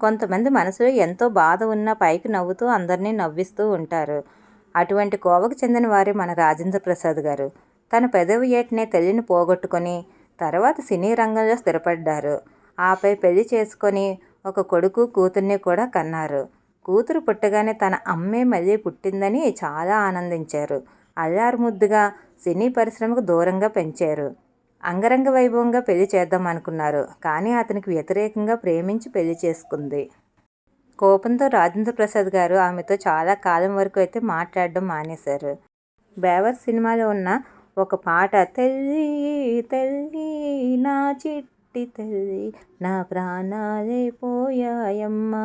కొంతమంది మనసులో ఎంతో బాధ ఉన్నా పైకి నవ్వుతూ అందరినీ నవ్విస్తూ ఉంటారు. అటువంటి కోవకు చెందిన వారే మన రాజేంద్ర ప్రసాద్ గారు. తన పెదవి ఏటనే తల్లిని పోగొట్టుకొని తర్వాత సినీ రంగంలో స్థిరపడ్డారు. ఆపై పెళ్ళి చేసుకొని ఒక కొడుకు కూతుర్ని కూడా కన్నారు. కూతురు పుట్టగానే తన అమ్మే మళ్ళీ పుట్టిందని చాలా ఆనందించారు. అల్లారు ముద్దుగా సినీ పరిశ్రమకు దూరంగా పెంచారు. అంగరంగ వైభవంగా పెళ్ళి చేద్దాం అనుకున్నారు. కానీ అతనికి వ్యతిరేకంగా ప్రేమించి పెళ్ళి చేసుకుంది. కోపంతో రాజేంద్ర ప్రసాద్ గారు ఆమెతో చాలా కాలం వరకు అయితే మాట్లాడడం మానేశారు. బేవర్ సినిమాలో ఉన్న ఒక పాట తల్లి తల్లి నా చిట్టి తల్లి నా ప్రాణాలే పోయాయమ్మా.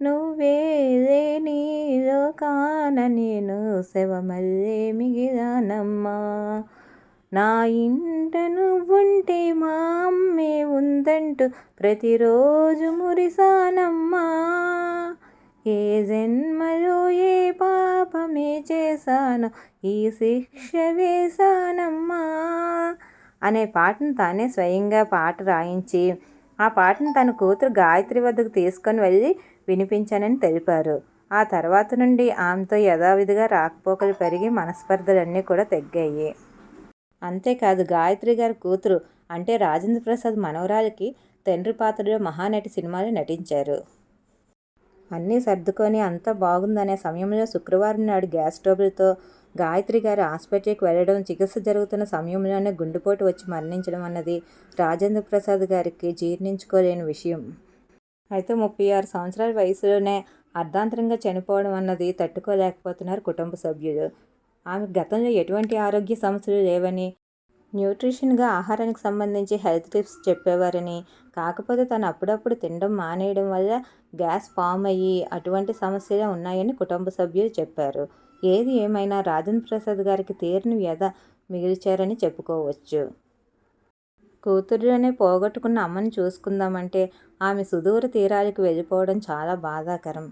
నువ్వే లేని లోకాన నేను శవమల్లే మిగిలానమ్మ. నా ఇంట నువ్వుంటే మా అమ్మే ఉందంటూ ప్రతిరోజు మురిసానమ్మా. ఏ జన్మలో ఏ పాపమే చేశాను ఈ శిక్ష వేశానమ్మా. అనే పాటను తానే స్వయంగా పాట రాయించి ఆ పాటను తన కూతురు గాయత్రి వద్దకు తీసుకొని వెళ్ళి వినిపించానని తెలిపారు. ఆ తర్వాత నుండి ఆమెతో యథావిధిగా రాకపోకలు పెరిగి మనస్పర్ధలన్నీ కూడా తగ్గాయి. అంతేకాదు గాయత్రి గారి కూతురు అంటే రాజేంద్ర ప్రసాద్ మనవరాలికి తండ్రి పాత్రలో మహానటి సినిమాలో నటించారు. అన్నీ సర్దుకొని అంతా బాగుందనే సమయంలో శుక్రవారం నాడు గ్యాస్ ట్రబుల్తో గాయత్రి గారు ఆసుపత్రికి వెళ్ళడం చికిత్స జరుగుతున్న సమయంలోనే గుండెపోటు వచ్చి మరణించడం అన్నది రాజేంద్ర ప్రసాద్ గారికి జీర్ణించుకోలేని విషయం. అయితే ముప్పై ఆరు సంవత్సరాల వయసులోనే అర్ధాంతరంగా చనిపోవడం అన్నది తట్టుకోలేకపోతున్నారు కుటుంబ సభ్యులు. ఆమె గతంలో ఎటువంటి ఆరోగ్య సమస్యలు లేవని న్యూట్రిషన్గా ఆహారానికి సంబంధించి హెల్త్ టిప్స్ చెప్పేవారని కాకపోతే తను అప్పుడప్పుడు తినడం మానేయడం వల్ల గ్యాస్ ఫామ్ అయ్యి అటువంటి సమస్యలే ఉన్నాయని కుటుంబ సభ్యులు చెప్పారు. ఏది ఏమైనా రాజేంద్ర ప్రసాద్ గారికి తీరని వ్యధ మిగిల్చారని చెప్పుకోవచ్చు. కూతురులోనే పోగొట్టుకున్న అమ్మని చూసుకుందామంటే ఆమె సుదూర తీరాలకు వెళ్ళిపోవడం చాలా బాధాకరం.